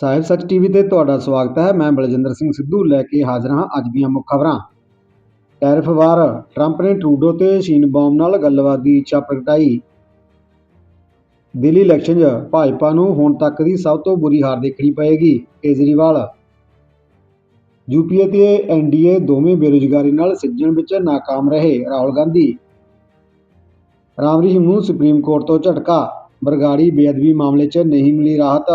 ਸਾਹਿਬ, ਸੱਚ ਟੀਵੀ ਤੇ ਤੁਹਾਡਾ ਸਵਾਗਤ ਹੈ। ਮੈਂ ਬਲਜਿੰਦਰ ਸਿੰਘ ਸਿੱਧੂ ਲੈ ਕੇ ਹਾਜ਼ਰ ਹਾਂ ਅੱਜ ਦੀਆਂ ਮੁੱਖ ਖਬਰਾਂ। ਟੈਰਿਫ ਵਾਰ, ਟਰੰਪ ਨੇ ਟਰੂਡੋ ਤੇ ਸ਼ੀਨਬੌਮ ਨਾਲ ਗੱਲਬਾਤ ਦੀ ਇੱਛਾ ਪ੍ਰਗਟਾਈ। ਦਿੱਲੀ ਇਲੈਕਸ਼ਨ 'ਚ ਭਾਜਪਾ ਨੂੰ ਹੁਣ ਤੱਕ ਦੀ ਸਭ ਤੋਂ ਬੁਰੀ ਹਾਰ ਦੇਖਣੀ ਪਏਗੀ, ਕੇਜਰੀਵਾਲ। ਯੂਪੀਏ ਤੇ ਐਨਡੀਏ ਦੋਵੇਂ ਬੇਰੁਜ਼ਗਾਰੀ ਨਾਲ ਸਿੱਝਣ ਵਿੱਚ ਨਾਕਾਮ ਰਹੇ ਰਾਹੁਲ ਗਾਂਧੀ। ਰਾਮ ਰਹੀਮ ਨੂੰ ਸੁਪਰੀਮ ਕੋਰਟ ਤੋਂ ਝਟਕਾ, ਬਰਗਾੜੀ ਬੇਅਦਬੀ ਮਾਮਲੇ 'ਚ ਨਹੀਂ ਮਿਲੀ ਰਾਹਤ।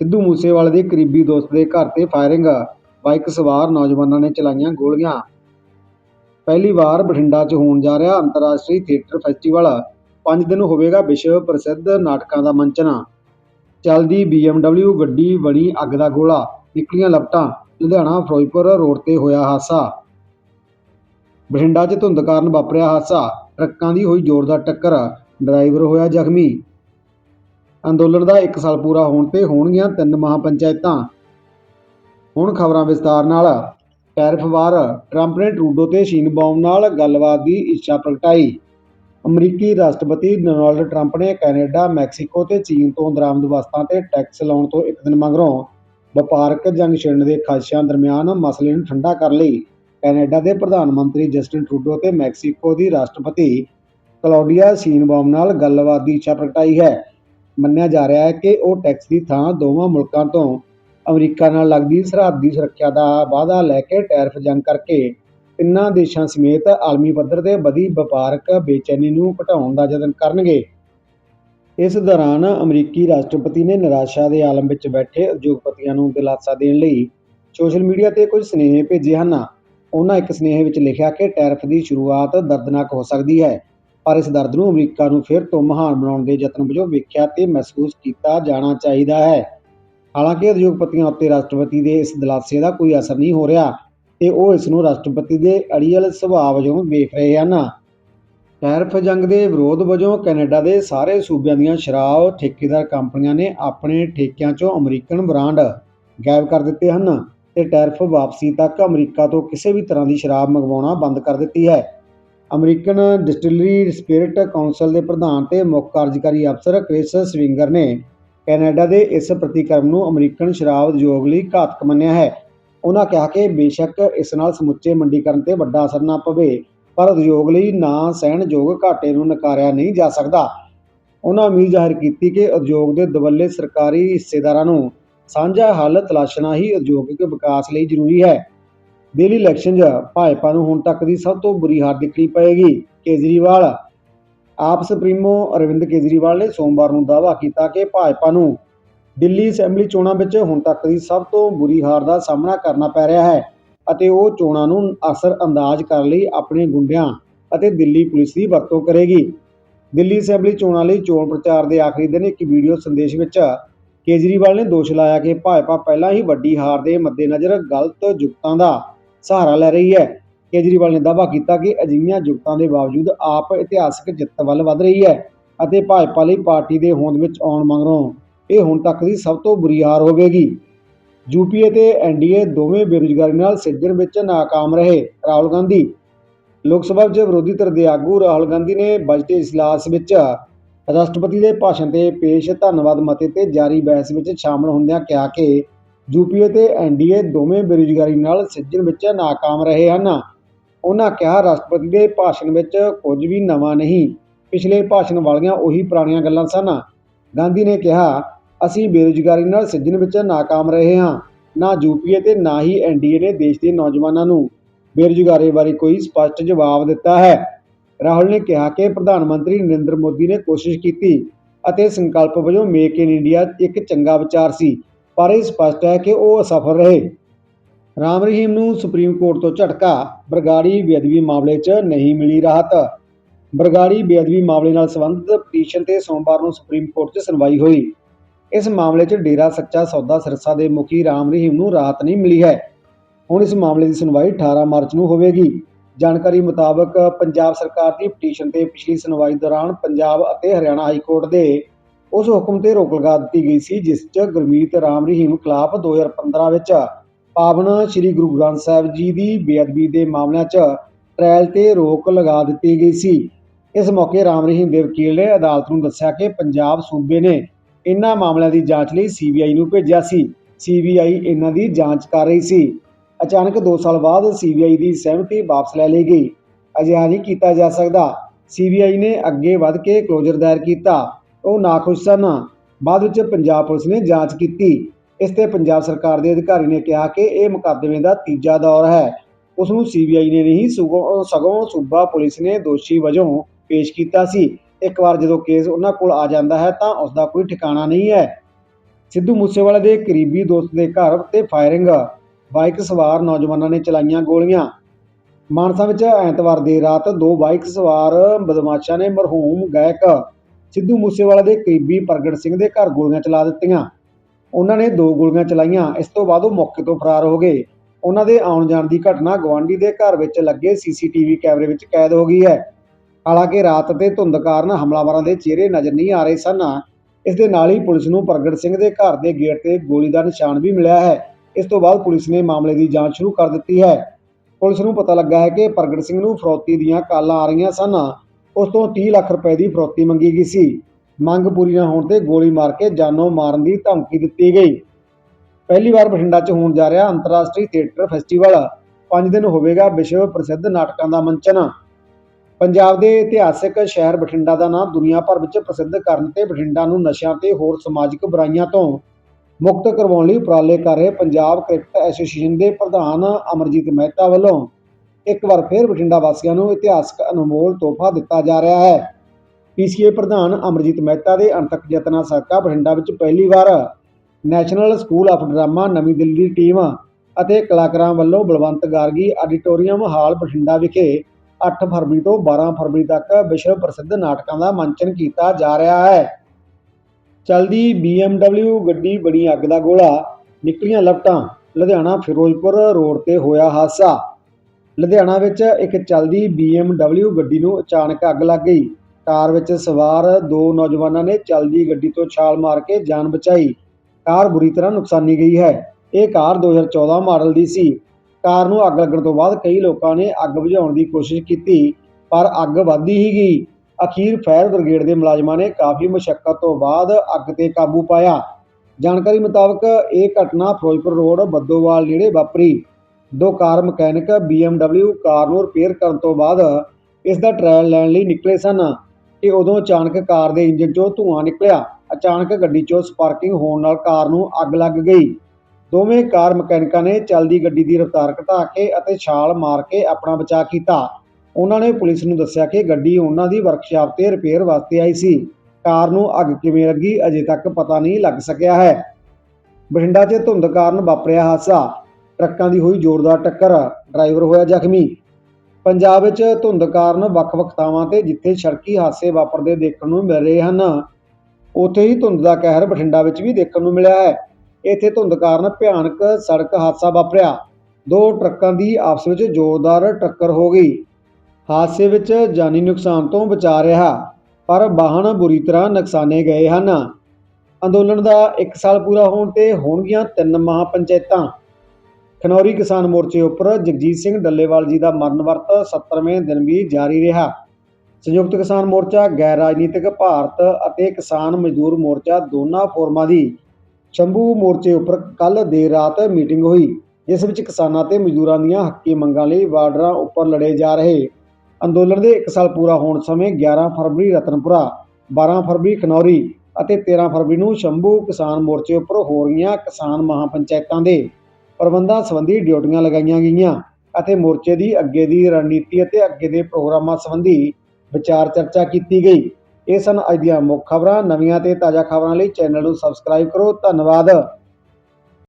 ਸਿੱਧੂ ਮੂਸੇਵਾਲੇ ਦੇ ਕਰੀਬੀ ਦੋਸਤ ਦੇ ਘਰ ਤੇ ਫਾਇਰਿੰਗ ਬਾਈਕ ਸਵਾਰ ਨੌਜਵਾਨਾਂ ਨੇ ਚਲਾਈਆਂ ਗੋਲੀਆਂ। ਪਹਿਲੀ ਵਾਰ ਬਠਿੰਡਾ 'ਚ ਹੋਣ ਜਾ ਰਿਹਾ ਅੰਤਰਰਾਸ਼ਟਰੀ ਥੀਏਟਰ ਫੈਸਟੀਵਲ 5 ਦਿਨ ਹੋਵੇਗਾ ਵਿਸ਼ਵ ਪ੍ਰਸਿੱਧ ਨਾਟਕਾਂ ਦਾ ਮੰਚਨ। ਚੱਲਦੀ BMW ਗੱਡੀ ਬਣੀ ਅੱਗ ਦਾ ਗੋਲਾ, ਨਿਕਲੀਆਂ ਲਪਟਾਂ, ਲੁਧਿਆਣਾ ਫਿਰੋਜ਼ਪੁਰ ਰੋਡ ਤੇ ਹੋਇਆ ਹਾਦਸਾ। ਬਠਿੰਡਾ 'ਚ ਧੁੰਦ ਕਾਰਨ ਵਾਪਰਿਆ ਹਾਦਸਾ, ਟਰੱਕਾਂ ਦੀ ਹੋਈ ਜ਼ੋਰਦਾਰ ਟੱਕਰ, ਡਰਾਈਵਰ ਹੋਇਆ ਜ਼ਖਮੀ। ਅੰਦੋਲਨ ਦਾ 1 ਸਾਲ ਪੂਰਾ ਹੋਣ ਤੇ ਹੋਣਗੀਆਂ ਤਿੰਨ ਮਹਾਪੰਚਾਇਤਾਂ। ਹੁਣ ਖਬਰਾਂ ਵਿਸਤਾਰ ਨਾਲ ਟੈਰਿਫ ਟਰੰਪ ਨੇ ਟਰੂਡੋ ਤੇ ਸ਼ੀਨਬਾਮ ਨਾਲ ਗੱਲਬਾਤ ਦੀ ਇੱਛਾ ਪ੍ਰਗਟਾਈ। ਅਮਰੀਕੀ ਰਾਸ਼ਟਰਪਤੀ ਡੋਨਾਲਡ ਟਰੰਪ ਨੇ ਕੈਨੇਡਾ, ਮੈਕਸੀਕੋ ਤੇ ਚੀਨ ਤੋਂ ਦਰਾਮਦ ਵਸਤਾਂ ਤੇ ਟੈਕਸ ਲਾਉਣ ਤੋਂ ਇੱਕ ਦਿਨ ਮਗਰੋਂ ਵਪਾਰਕ ਜੰਗ ਛਿੜਨ ਦੇ ਖਦਸ਼ਿਆਂ ਦਰਮਿਆਨ ਮਸਲੇ ਨੂੰ ਠੰਡਾ ਕਰਨ ਲਈ। ਕੈਨੇਡਾ ਦੇ ਪ੍ਰਧਾਨ ਮੰਤਰੀ ਜਸਟਿਨ ਟਰੂਡੋ ਤੇ ਮੈਕਸੀਕੋ ਦੀ ਰਾਸ਼ਟਰਪਤੀ ਕਲੌਡੀਆ ਸ਼ੀਨਬਾਮ ਨਾਲ ਗੱਲਬਾਤ ਦੀ ਇੱਛਾ ਪ੍ਰਗਟਾਈ ਹੈ। ਮੰਨਿਆ ਜਾ ਰਿਹਾ ਹੈ ਕਿ ਉਹ ਟੈਕਸ ਦੀ ਥਾਂ ਦੋਵਾਂ ਮੁਲਕਾਂ ਤੋਂ ਅਮਰੀਕਾ ਨਾਲ ਲੱਗਦੀ ਸਰਹੱਦੀ ਸੁਰੱਖਿਆ ਦਾ ਵਾਅਦਾ ਲੈ ਕੇ ਟੈਰਫ ਜੰਗ ਕਰਕੇ ਤਿੰਨਾਂ ਦੇਸ਼ਾਂ ਸਮੇਤ ਆਲਮੀ ਪੱਧਰ ਤੇ ਵਧੀ ਵਪਾਰਕ ਬੇਚੈਨੀ ਨੂੰ ਘਟਾਉਣ ਦਾ ਯਤਨ ਕਰਨਗੇ। ਇਸ ਦੌਰਾਨ ਅਮਰੀਕੀ ਰਾਸ਼ਟਰਪਤੀ ਨੇ ਨਿਰਾਸ਼ਾ ਦੇ ਆਲਮ ਵਿੱਚ ਬੈਠੇ ਉਦਯੋਗਪਤੀਆਂ ਨੂੰ ਦਿਲਾਸਾ ਦੇਣ ਲਈ ਸੋਸ਼ਲ ਮੀਡੀਆ ਤੇ ਕੁਝ ਸੁਨੇਹੇ ਭੇਜੇ ਹਨ। ਉਹਨਾਂ ਇੱਕ ਸੁਨੇਹੇ ਵਿੱਚ ਲਿਖਿਆ ਕਿ ਟੈਰਫ ਦੀ ਸ਼ੁਰੂਆਤ ਦਰਦਨਾਕ ਹੋ ਸਕਦੀ ਹੈ। ਪਰ ਇਸ ਦਰਦ ਨੂੰ ਅਮਰੀਕਾ ਨੂੰ ਫਿਰ ਤੋਂ ਮਹਾਨ ਬਣਾਉਣ ਦੇ ਯਤਨ ਵਜੋਂ ਵੇਖਿਆ ਤੇ ਮਹਿਸੂਸ ਕੀਤਾ ਜਾਣਾ ਚਾਹੀਦਾ ਹੈ। ਹਾਲਾਂਕਿ ਉਦਯੋਗਪਤੀਆਂ ਉੱਤੇ ਰਾਸ਼ਟਰਪਤੀ ਦੇ ਇਸ ਦਿਲਾਸੇ ਦਾ ਕੋਈ ਅਸਰ ਨਹੀਂ ਹੋ ਰਿਹਾ ਤੇ ਉਹ ਇਸ ਨੂੰ ਰਾਸ਼ਟਰਪਤੀ ਦੇ ਅੜੀਅਲ ਸੁਭਾਅ ਵਜੋਂ ਵੇਖ ਰਹੇ ਹਨ। ਟੈਰਫ ਜੰਗ ਦੇ ਵਿਰੋਧ ਵਜੋਂ ਕੈਨੇਡਾ ਦੇ ਸਾਰੇ ਸੂਬਿਆਂ ਦੀਆਂ ਸ਼ਰਾਬ ਠੇਕੇਦਾਰ ਕੰਪਨੀਆਂ ਨੇ ਆਪਣੇ ਠੇਕਿਆਂ 'ਚੋਂ ਅਮਰੀਕਨ ਬ੍ਰਾਂਡ ਗਾਇਬ ਕਰ ਦਿੱਤੇ ਹਨ ਤੇ ਟੈਰਫ ਵਾਪਸੀ ਤੱਕ ਅਮਰੀਕਾ ਤੋਂ ਕਿਸੇ ਵੀ ਤਰ੍ਹਾਂ ਦੀ ਸ਼ਰਾਬ ਮੰਗਵਾਉਣਾ ਬੰਦ ਕਰ ਦਿੱਤੀ ਹੈ। ਅਮਰੀਕਨ ਡਿਸਟਿਲਰੀ ਸਪਿਰਿਟ ਕੌਂਸਲ ਦੇ ਪ੍ਰਧਾਨ ਤੇ ਮੁੱਖ ਕਾਰਜਕਾਰੀ ਅਫਸਰ ਕ੍ਰਿਸ ਸਵਿੰਗਰ ਨੇ ਕੈਨੇਡਾ ਦੇ ਇਸ ਪ੍ਰਤੀਕਰਮ ਨੂੰ ਅਮਰੀਕਨ ਸ਼ਰਾਬ ਉਦਯੋਗ ਲਈ ਘਾਤਕ ਮੰਨਿਆ ਹੈ। ਉਹਨਾਂ ਕਿਹਾ ਕਿ ਬੇਸ਼ੱਕ ਇਸ ਨਾਲ ਸਮੁੱਚੇ ਮੰਡੀਕਰਨ ਤੇ ਵੱਡਾ ਅਸਰ ਨਾ ਪਵੇ, ਪਰ ਉਦਯੋਗ ਲਈ ਨਾ ਸਹਿਣਯੋਗ ਘਾਟੇ ਨੂੰ ਨਕਾਰਿਆ ਨਹੀਂ ਜਾ ਸਕਦਾ। ਉਹਨਾਂ ਉਮੀਦ ਜ਼ਾਹਿਰ ਕੀਤੀ ਕਿ ਉਦਯੋਗ ਦੇ ਦਵੱਲੇ ਸਰਕਾਰੀ ਹਿੱਸੇਦਾਰਾਂ ਨੂੰ ਸਾਂਝਾ ਹੱਲ ਤਲਾਸ਼ਣਾ ਹੀ ਉਦਯੋਗਿਕ ਵਿਕਾਸ ਲਈ ਜ਼ਰੂਰੀ ਹੈ। ਦਿੱਲੀ ਇਲੈਕਸ਼ਨ 'ਚ ਭਾਜਪਾ ਨੂੰ ਹੁਣ ਤੱਕ ਦੀ ਸਭ ਤੋਂ ਬੁਰੀ ਹਾਰ ਦੇਖਣੀ ਪਏਗੀ, ਕੇਜਰੀਵਾਲ। ਆਪ ਸੁਪਰੀਮੋ ਅਰਵਿੰਦ ਕੇਜਰੀਵਾਲ ਨੇ ਸੋਮਵਾਰ ਨੂੰ ਦਾਅਵਾ ਕੀਤਾ ਕਿ ਭਾਜਪਾ ਨੂੰ ਦਿੱਲੀ ਅਸੈਂਬਲੀ ਚੋਣਾਂ ਵਿੱਚ ਹੁਣ ਤੱਕ ਦੀ ਸਭ ਤੋਂ ਬੁਰੀ ਹਾਰ ਦਾ ਸਾਹਮਣਾ ਕਰਨਾ ਪੈ ਰਿਹਾ ਹੈ ਅਤੇ ਉਹ ਚੋਣਾਂ ਨੂੰ ਅਸਰ ਅੰਦਾਜ਼ ਕਰਨ ਲਈ ਆਪਣੇ ਗੁੰਡਿਆਂ ਅਤੇ ਦਿੱਲੀ ਪੁਲਿਸ ਦੀ ਵਰਤੋਂ ਕਰੇਗੀ। ਦਿੱਲੀ ਅਸੈਂਬਲੀ ਚੋਣਾਂ ਲਈ ਚੋਣ ਪ੍ਰਚਾਰ ਦੇ ਆਖਰੀ ਦਿਨ ਇੱਕ ਵੀਡੀਓ ਸੰਦੇਸ਼ ਵਿੱਚ ਕੇਜਰੀਵਾਲ ਨੇ ਦੋਸ਼ ਲਾਇਆ ਕਿ ਭਾਜਪਾ ਪਹਿਲਾਂ ਹੀ ਵੱਡੀ ਹਾਰ ਦੇ ਮੱਦੇਨਜ਼ਰ ਗਲਤ ਜੁਗਤਾਂ ਦਾ ਸਹਾਰਾ ਲੈ ਰਹੀ ਹੈ। ਕੇਜਰੀਵਾਲ ਨੇ ਦਾਅਵਾ ਕੀਤਾ ਕਿ ਅਜਿਹੀਆਂ ਜੁਗਤਾਂ ਦੇ ਬਾਵਜੂਦ ਆਪ ਇਤਿਹਾਸਕ ਜਿੱਤ ਵੱਲ ਵਧ ਰਹੀ ਹੈ ਅਤੇ ਭਾਜਪਾ ਲਈ ਪਾਰਟੀ ਦੇ ਹੋਂਦ ਵਿੱਚ ਆਉਣ ਮਗਰੋਂ ਇਹ ਹੁਣ ਤੱਕ ਦੀ ਸਭ ਤੋਂ ਬੁਰੀ ਹਾਰ ਹੋਵੇਗੀ। ਯੂਪੀਏ ਤੇ ਐਨਡੀਏ ਦੋਵੇਂ ਬੇਰੁਜ਼ਗਾਰੀ ਨਾਲ ਸਿੱਝਣ ਵਿੱਚ ਨਾਕਾਮ ਰਹੇ ਰਾਹੁਲ ਗਾਂਧੀ। ਲੋਕ ਸਭਾ ਵਿੱਚ ਵਿਰੋਧੀ ਧਿਰ ਦੇ ਆਗੂ ਰਾਹੁਲ ਗਾਂਧੀ ਨੇ ਬਜਟ ਇਜਲਾਸ ਵਿੱਚ ਰਾਸ਼ਟਰਪਤੀ ਦੇ ਭਾਸ਼ਣ ਤੇ ਪੇਸ਼ ਧੰਨਵਾਦ ਮਤੇ ਤੇ ਜਾਰੀ ਬਹਿਸ ਵਿੱਚ ਸ਼ਾਮਲ ਹੁੰਦਿਆਂ ਕਿਹਾ ਕਿ ਯੂਪੀਏ ਤੇ ਐਨਡੀਏ ਦੋਵੇਂ ਬੇਰੁਜ਼ਗਾਰੀ ਨਾਲ ਸਿੱਝਣ ਵਿੱਚ ਨਾਕਾਮ ਰਹੇ ਹਨ। ਉਹਨਾਂ ਕਿਹਾ, ਰਾਸ਼ਟਰਪਤੀ ਦੇ ਭਾਸ਼ਣ ਵਿੱਚ ਕੁਝ ਵੀ ਨਵਾਂ ਨਹੀਂ। ਪਿਛਲੇ ਭਾਸ਼ਣ ਵਾਲੀਆਂ ਉਹੀ ਪੁਰਾਣੀਆਂ ਗੱਲਾਂ ਸਨ। ਗਾਂਧੀ ਨੇ ਕਿਹਾ, ਅਸੀਂ ਬੇਰੁਜ਼ਗਾਰੀ ਨਾਲ ਸਿੱਝਣ ਵਿੱਚ ਨਾਕਾਮ ਰਹੇ ਹਾਂ। ਨਾ ਯੂਪੀਏ ਤੇ ਨਾ ਹੀ ਐਨਡੀਏ ਨੇ ਦੇਸ਼ ਦੇ ਨੌਜਵਾਨਾਂ ਨੂੰ ਬੇਰੁਜ਼ਗਾਰੀ ਬਾਰੇ ਕੋਈ ਸਪਸ਼ਟ ਜਵਾਬ ਦਿੱਤਾ ਹੈ। ਰਾਹੁਲ ਨੇ ਕਿਹਾ ਕਿ ਪ੍ਰਧਾਨ ਮੰਤਰੀ ਨਰਿੰਦਰ ਮੋਦੀ ਨੇ ਕੋਸ਼ਿਸ਼ ਕੀਤੀ ਅਤੇ ਸੰਕਲਪ ਵਜੋਂ ਮੇਕ ਇਨ ਇੰਡੀਆ ਇੱਕ ਚੰਗਾ ਵਿਚਾਰ ਸੀ। ਪਰ ਇਹ ਸਪਸ਼ਟ ਹੈ ਕਿ ਉਹ ਅਸਫਲ ਰਹੇ। ਰਾਮ ਰਹੀਮ ਨੂੰ ਸੁਪਰੀਮ ਕੋਰਟ ਤੋਂ ਝਟਕਾ, ਬਰਗਾੜੀ ਬੇਅਦਬੀ ਮਾਮਲੇ 'ਚ ਨਹੀਂ ਮਿਲੀ ਰਾਹਤ। ਬਰਗਾੜੀ ਬੇਅਦਬੀ ਮਾਮਲੇ ਨਾਲ ਸੰਬੰਧਿਤ ਪਟੀਸ਼ਨ ਤੇ ਸੋਮਵਾਰ ਨੂੰ ਸੁਪਰੀਮ ਕੋਰਟ 'ਚ ਸੁਣਵਾਈ ਹੋਈ। ਇਸ ਮਾਮਲੇ 'ਚ ਡੇਰਾ ਸੱਚਾ ਸੌਦਾ ਸਿਰਸਾ ਦੇ ਮੁਖੀ ਰਾਮ ਰਹੀਮ ਨੂੰ ਰਾਹਤ ਨਹੀਂ ਮਿਲੀ ਹੈ। ਹੁਣ ਇਸ ਮਾਮਲੇ ਦੀ ਸੁਣਵਾਈ 18 ਮਾਰਚ ਨੂੰ ਹੋਵੇਗੀ। ਜਾਣਕਾਰੀ ਮੁਤਾਬਕ ਪੰਜਾਬ ਸਰਕਾਰ ਦੀ ਪਟੀਸ਼ਨ ਤੇ ਪਿਛਲੀ ਸੁਣਵਾਈ ਦੌਰਾਨ ਪੰਜਾਬ ਅਤੇ ਹਰਿਆਣਾ ਹਾਈ ਕੋਰਟ ਦੇ ਉਸ ਹੁਕਮ ਤੇ ਰੋਕ ਲਗਾ ਦਿੱਤੀ ਗਈ ਸੀ, ਜਿਸ 'ਚ ਗੁਰਮੀਤ ਰਾਮ ਰਹੀਮ ਖਿਲਾਫ 2015 ਵਿੱਚ ਪਾਵਨ ਸ੍ਰੀ ਗੁਰੂ ਗ੍ਰੰਥ ਸਾਹਿਬ ਜੀ ਦੀ ਬੇਅਦਬੀ ਦੇ ਮਾਮਲਿਆਂ 'ਚ ਟ੍ਰਾਇਲ ਤੇ ਰੋਕ ਲਗਾ ਦਿੱਤੀ ਗਈ ਸੀ। ਇਸ ਮੌਕੇ ਰਾਮ ਰਹੀਮ ਦੇ ਵਕੀਲ ਨੇ ਅਦਾਲਤ ਨੂੰ ਦੱਸਿਆ ਕਿ ਪੰਜਾਬ ਸੂਬੇ ਨੇ ਇਹਨਾਂ ਮਾਮਲਿਆਂ ਦੀ ਜਾਂਚ ਲਈ ਸੀਬੀਆਈ ਨੂੰ ਭੇਜਿਆ ਸੀ। ਸੀਬੀਆਈ ਇਹਨਾਂ ਦੀ ਜਾਂਚ ਕਰ ਰਹੀ ਸੀ। ਅਚਾਨਕ 2 ਸਾਲ ਬਾਅਦ ਸੀਬੀਆਈ ਦੀ ਸਹਿਮਤੀ ਵਾਪਸ ਲੈ ਲਈ ਗਈ। ਅਜਿਹਾ ਨਹੀਂ ਕੀਤਾ ਜਾ ਸਕਦਾ। ਸੀਬੀਆਈ ਨੇ ਅੱਗੇ ਵਧ ਕੇ ਕਲੋਜ਼ਰ ਦਾਇਰ ਕੀਤਾ। ਉਹ ਨਾਖੁਸ਼ ਸਨ। ਬਾਅਦ ਵਿੱਚ ਪੰਜਾਬ ਪੁਲਿਸ ਨੇ ਜਾਂਚ ਕੀਤੀ। ਇਸ ਤੇ ਪੰਜਾਬ ਸਰਕਾਰ ਦੇ ਅਧਿਕਾਰੀ ਨੇ ਕਿਹਾ ਕਿ ਇਹ ਮੁਕੱਦਮੇ ਦਾ ਤੀਜਾ ਦੌਰ ਹੈ। ਉਸ ਨੂੰ ਸੀਬੀਆਈ ਨੇ ਨਹੀਂ ਸਗੋਂ ਸਗੋਂ ਸੂਬਾ ਪੁਲਿਸ ਨੇ ਦੋਸ਼ੀ ਵਜੋਂ ਪੇਸ਼ ਕੀਤਾ ਸੀ। ਇੱਕ ਵਾਰ ਜਦੋਂ ਕੇਸ ਉਹਨਾਂ ਕੋਲ ਆ ਜਾਂਦਾ ਹੈ ਤਾਂ ਉਸ ਦਾ ਕੋਈ ਠਿਕਾਣਾ ਨਹੀਂ ਹੈ। ਸਿੱਧੂ ਮੂਸੇਵਾਲੇ ਦੇ ਕਰੀਬੀ ਦੋਸਤ ਦੇ ਘਰ ਤੇ ਫਾਇਰਿੰਗ। ਬਾਈਕ ਸਵਾਰ ਨੌਜਵਾਨਾਂ ਨੇ ਚਲਾਈਆਂ ਗੋਲੀਆਂ। ਮਾਨਸਾ ਵਿੱਚ ਐਤਵਾਰ ਦੇਰ ਰਾਤ ਦੋ ਬਾਈਕ ਸਵਾਰ ਬਦਮਾਸ਼ਾਂ ਨੇ ਮਰਹੂਮ ਗਾਇਕ ਸਿੱਧੂ ਮੂਸੇਵਾਲਾ ਦੇ ਕਰੀਬੀ ਪ੍ਰਗਟ ਸਿੰਘ ਦੇ ਘਰ ਗੋਲੀਆਂ ਚਲਾ ਦਿੱਤੀਆਂ। ਉਹਨਾਂ ਨੇ ਦੋ ਗੋਲੀਆਂ ਚਲਾਈਆਂ। ਇਸ ਤੋਂ ਬਾਅਦ ਉਹ ਮੌਕੇ ਤੋਂ ਫਰਾਰ ਹੋ ਗਏ। ਉਹਨਾਂ ਦੇ ਆਉਣ ਜਾਣ ਦੀ ਘਟਨਾ ਗਵਾਂਢੀ ਦੇ ਘਰ ਵਿੱਚ ਲੱਗੇ ਸੀਸੀਟੀਵੀ ਕੈਮਰੇ ਵਿੱਚ ਕੈਦ ਹੋ ਗਈ ਹੈ। ਹਾਲਾਂਕਿ ਰਾਤ ਤੇ ਧੁੰਦ ਕਾਰਨ ਹਮਲਾਵਰਾਂ ਦੇ ਚਿਹਰੇ ਨਜ਼ਰ ਨਹੀਂ ਆ ਰਹੇ ਸਨ। ਇਸ ਦੇ ਨਾਲ ਹੀ ਪੁਲਿਸ ਨੂੰ ਪ੍ਰਗਟ ਸਿੰਘ ਦੇ ਘਰ ਦੇ ਗੇਟ ਤੇ ਗੋਲੀ ਦਾ ਨਿਸ਼ਾਨ ਵੀ ਮਿਲਿਆ ਹੈ। ਇਸ ਤੋਂ ਬਾਅਦ ਪੁਲਿਸ ਨੇ ਮਾਮਲੇ ਦੀ ਜਾਂਚ ਸ਼ੁਰੂ ਕਰ ਦਿੱਤੀ ਹੈ। ਪੁਲਿਸ ਨੂੰ ਪਤਾ ਲੱਗਾ ਹੈ ਕਿ ਪ੍ਰਗਟ ਸਿੰਘ ਨੂੰ ਫਰੌਤੀ ਦੀਆਂ ਕਾਲਾਂ ਆ ਰਹੀਆਂ ਸਨ। ਉਸ ਤੋਂ 30 ਲੱਖ ਰੁਪਏ ਦੀ ਫਰੋਤੀ ਮੰਗੀ ਗਈ ਸੀ। ਮੰਗ ਪੂਰੀ ਨਾ ਹੋਣ ਤੇ ਗੋਲੀ ਮਾਰ ਕੇ ਜਾਨੋਂ ਮਾਰਨ ਦੀ ਧਮਕੀ ਦਿੱਤੀ ਗਈ। ਪਹਿਲੀ ਵਾਰ ਬਠਿੰਡਾ 'ਚ ਹੋਣ ਜਾ ਰਿਹਾ ਅੰਤਰਰਾਸ਼ਟਰੀ ਥੀਏਟਰ ਫੈਸਟੀਵਲ। 5 ਦਿਨ ਹੋਵੇਗਾ ਵਿਸ਼ਵ ਪ੍ਰਸਿੱਧ ਨਾਟਕਾਂ ਦਾ ਮੰਚਨ। ਪੰਜਾਬ ਦੇ ਇਤਿਹਾਸਕ ਸ਼ਹਿਰ ਬਠਿੰਡਾ ਦਾ ਨਾਮ ਦੁਨੀਆ ਭਰ ਵਿੱਚ ਪ੍ਰਸਿੱਧ ਕਰਨ ਤੇ ਬਠਿੰਡਾ ਨੂੰ ਨਸ਼ਿਆਂ ਤੇ ਹੋਰ ਸਮਾਜਿਕ ਬੁਰਾਈਆਂ ਤੋਂ ਮੁਕਤ ਕਰਵਾਉਣ ਲਈ ਉਪਰਾਲੇ ਕਰ ਰਹੇ ਪੰਜਾਬ ਕ੍ਰਿਕਟ ਐਸੋਸੀਏਸ਼ਨ ਦੇ ਪ੍ਰਧਾਨ ਅਮਰਜੀਤ ਮਹਿਤਾ ਵੱਲੋਂ ਇੱਕ ਵਾਰ ਫਿਰ ਬਠਿੰਡਾ ਵਾਸੀਆਂ ਨੂੰ ਇਤਿਹਾਸਕ ਅਨਮੋਲ ਤੋਹਫਾ ਦਿੱਤਾ ਜਾ ਰਿਹਾ ਹੈ। ਪੀਸੀਏ ਪ੍ਰਧਾਨ ਅਮਰਜੀਤ ਮਹਿਤਾ ਦੇ ਅੰਤਕ ਯਤਨਾਂ ਸਦਕਾ ਬਠਿੰਡਾ ਵਿੱਚ ਪਹਿਲੀ ਵਾਰ ਨੈਸ਼ਨਲ ਸਕੂਲ ਆਫ ਡਰਾਮਾ, ਨਵੀਂ ਦਿੱਲੀ ਦੀ ਟੀਮ ਅਤੇ ਕਲਾਕਾਰਾਂ ਵੱਲੋਂ ਬਲਵੰਤ ਗਾਰਗੀ ਆਡੀਟੋਰੀਅਮ ਹਾਲ ਬਠਿੰਡਾ ਵਿਖੇ 8 ਫਰਵਰੀ ਤੋਂ 12 ਫਰਵਰੀ ਤੱਕ ਵਿਸ਼ਵ ਪ੍ਰਸਿੱਧ ਨਾਟਕਾਂ ਦਾ ਮੰਚਨ ਕੀਤਾ ਜਾ ਰਿਹਾ ਹੈ। ਚਲਦੀ BMW ਗੱਡੀ ਬਣੀ ਅੱਗ ਦਾ ਗੋਲਾ, ਨਿਕਲੀਆਂ ਲਪਟਾਂ ਲੁਧਿਆਣਾ ਫਿਰੋਜ਼ਪੁਰ ਰੋਡ ਤੇ ਹੋਇਆ ਹਾਦਸਾ। ਲੁਧਿਆਣਾ ਵਿੱਚ ਇੱਕ ਚਲਦੀ BMW ਗੱਡੀ ਨੂੰ ਅਚਾਨਕ ਅੱਗ ਲੱਗ ਗਈ। ਕਾਰ ਵਿੱਚ ਸਵਾਰ ਦੋ ਨੌਜਵਾਨਾਂ ਨੇ ਚੱਲਦੀ ਗੱਡੀ ਤੋਂ ਛਾਲ ਮਾਰ ਕੇ ਜਾਨ ਬਚਾਈ। ਕਾਰ ਬੁਰੀ ਤਰ੍ਹਾਂ ਨੁਕਸਾਨੀ ਗਈ ਹੈ। ਇਹ ਕਾਰ 2014 ਮਾਡਲ ਦੀ ਸੀ। ਕਾਰ ਨੂੰ ਅੱਗ ਲੱਗਣ ਤੋਂ ਬਾਅਦ ਕਈ ਲੋਕਾਂ ਨੇ ਅੱਗ ਬੁਝਾਉਣ ਦੀ ਕੋਸ਼ਿਸ਼ ਕੀਤੀ, ਪਰ ਅੱਗ ਵੱਧਦੀ ਹੀ ਗਈ। ਅਖੀਰ ਫਾਇਰ ਬ੍ਰਿਗੇਡ ਦੇ ਮੁਲਾਜ਼ਮਾਂ ਨੇ ਕਾਫੀ ਮੁਸ਼ਕਲ ਤੋਂ ਬਾਅਦ ਅੱਗ ਤੇ ਕਾਬੂ ਪਾਇਆ। ਜਾਣਕਾਰੀ ਮੁਤਾਬਕ ਇਹ ਘਟਨਾ ਫਿਰੋਜ਼ਪੁਰ ਰੋਡ ਬੱਦੋਵਾਲ ਨੇੜੇ ਵਾਪਰੀ। ਦੋ ਕਾਰ ਮਕੈਨਿਕ BMW ਕਾਰ ਨੂੰ ਰਿਪੇਅਰ ਕਰਨ ਤੋਂ ਬਾਅਦ ਇਸ ਦਾ ਟ੍ਰਾਇਲ ਲੈਣ ਲਈ ਨਿਕਲੇ ਸਨ। ਕਿ ਉਦੋਂ ਅਚਾਨਕ ਕਾਰ ਦੇ ਇੰਜਨ 'ਚੋਂ ਧੂੰਆਂ ਨਿਕਲਿਆ। ਅਚਾਨਕ ਗੱਡੀ 'ਚੋਂ ਸਪਾਰਕਿੰਗ ਹੋਣ ਨਾਲ ਕਾਰ ਨੂੰ ਅੱਗ ਲੱਗ ਗਈ। ਦੋਵੇਂ ਕਾਰ ਮਕੈਨਿਕਾਂ ਨੇ ਚਲਦੀ ਗੱਡੀ ਦੀ ਰਫ਼ਤਾਰ ਘਟਾ ਕੇ ਅਤੇ ਛਾਲ ਮਾਰ ਕੇ ਆਪਣਾ ਬਚਾਅ ਕੀਤਾ। ਉਹਨਾਂ ਨੇ ਪੁਲਿਸ ਨੂੰ ਦੱਸਿਆ ਕਿ ਗੱਡੀ ਉਹਨਾਂ ਦੀ ਵਰਕਸ਼ਾਪ ਤੇ ਰਿਪੇਅਰ ਵਾਸਤੇ ਆਈ ਸੀ। ਕਾਰ ਨੂੰ ਅੱਗ ਕਿਵੇਂ ਲੱਗੀ, ਅਜੇ ਤੱਕ ਪਤਾ ਨਹੀਂ ਲੱਗ ਸਕਿਆ ਹੈ। ਬਠਿੰਡਾ 'ਚ ਧੁੰਦ ਕਾਰਨ ਵਾਪਰਿਆ ਹਾਦਸਾ। ਟਰੱਕਾਂ ਦੀ ਹੋਈ ਜ਼ੋਰਦਾਰ ਟੱਕਰ, ਡਰਾਈਵਰ ਹੋਇਆ ਜ਼ਖਮੀ। ਪੰਜਾਬ ਵਿੱਚ ਧੁੰਦ ਕਾਰਨ ਵੱਖ-ਵੱਖ ਥਾਵਾਂ ਤੇ ਜਿੱਥੇ ਸੜਕੀ ਹਾਦਸੇ ਵਾਪਰਦੇ ਦੇਖਣ ਨੂੰ ਮਿਲ ਰਹੇ ਹਨ, ਉੱਥੇ ਹੀ ਧੁੰਦ ਦਾ ਕਹਿਰ ਬਠਿੰਡਾ ਵਿੱਚ ਵੀ ਦੇਖਣ ਨੂੰ ਮਿਲਿਆ ਹੈ। ਇੱਥੇ ਧੁੰਦ ਕਾਰਨ ਭਿਆਨਕ ਸੜਕ ਹਾਦਸਾ ਵਾਪਰਿਆ। ਦੋ ਟਰੱਕਾਂ ਦੀ ਆਪਸ ਵਿੱਚ ਜ਼ੋਰਦਾਰ ਟੱਕਰ ਹੋ ਗਈ। ਹਾਦਸੇ ਵਿੱਚ ਜਾਨੀ ਨੁਕਸਾਨ ਤੋਂ ਬਚਾ ਰਿਹਾ, ਪਰ ਵਾਹਨ ਬੁਰੀ ਤਰ੍ਹਾਂ ਨੁਕਸਾਨੇ ਗਏ ਹਨ। ਅੰਦੋਲਨ ਦਾ 1 ਸਾਲ ਪੂਰਾ ਹੋਣ ਤੇ ਹੋਣਗੀਆਂ ਤਿੰਨ ਮਹਾ ਪੰਚਾਇਤਾਂ ਖਨੌਰੀ ਕਿਸਾਨ ਮੋਰਚੇ ਉੱਪਰ ਜਗਜੀਤ ਸਿੰਘ ਡੱਲੇਵਾਲ ਜੀ ਦਾ ਮਰਨ ਵਰਤ 70ਵੇਂ ਦਿਨ ਵੀ ਜਾਰੀ ਰਿਹਾ। ਸੰਯੁਕਤ ਕਿਸਾਨ ਮੋਰਚਾ, ਗੈਰ ਰਾਜਨੀਤਿਕ ਭਾਰਤ ਅਤੇ ਕਿਸਾਨ ਮਜ਼ਦੂਰ ਮੋਰਚਾ ਦੋਨਾਂ ਫੋਰਮਾਂ ਦੀ ਸ਼ੰਭੂ ਮੋਰਚੇ ਉੱਪਰ ਕੱਲ ਦੇਰ ਰਾਤ ਮੀਟਿੰਗ ਹੋਈ, ਜਿਸ ਵਿੱਚ ਕਿਸਾਨਾਂ ਤੇ ਮਜ਼ਦੂਰਾਂ ਦੀਆਂ ਹੱਕੀ ਮੰਗਾਂ ਲਈ ਬਾਰਡਰਾਂ ਉੱਪਰ ਲੜੇ ਜਾ ਰਹੇ। ਅੰਦੋਲਨ ਦੇ 1 ਸਾਲ ਪੂਰਾ ਹੋਣ ਸਮੇਂ 11 ਫਰਵਰੀ ਰਤਨਪੁਰਾ 12 ਫਰਵਰੀ ਖਨੌਰੀ ਅਤੇ 13 ਫਰਵਰੀ ਨੂੰ ਸ਼ੰਭੂ ਕਿਸਾਨ ਮੋਰਚੇ ਉੱਪਰ ਹੋ ਰਹੀਆਂ ਕਿਸਾਨ ਮਹਾਪੰਚਾਇਤਾਂ ਦੇ ਪ੍ਰਬੰਧਾਂ ਸੰਬੰਧੀ ਡਿਊਟੀਆਂ ਲਗਾਈਆਂ ਗਈਆਂ ਅਤੇ ਮੋਰਚੇ ਦੀ ਅੱਗੇ ਦੀ ਰਣਨੀਤੀ ਅਤੇ ਅੱਗੇ ਦੇ ਪ੍ਰੋਗਰਾਮਾਂ ਸੰਬੰਧੀ ਵਿਚਾਰ ਚਰਚਾ ਕੀਤੀ ਗਈ। ਇਹ ਸਨ ਅੱਜ ਦੀਆਂ ਮੁੱਖ ਖਬਰਾਂ। ਨਵੀਆਂ ਤੇ ਤਾਜ਼ਾ ਖਬਰਾਂ ਲਈ ਚੈਨਲ ਨੂੰ ਸਬਸਕ੍ਰਾਈਬ ਕਰੋ। ਧੰਨਵਾਦ।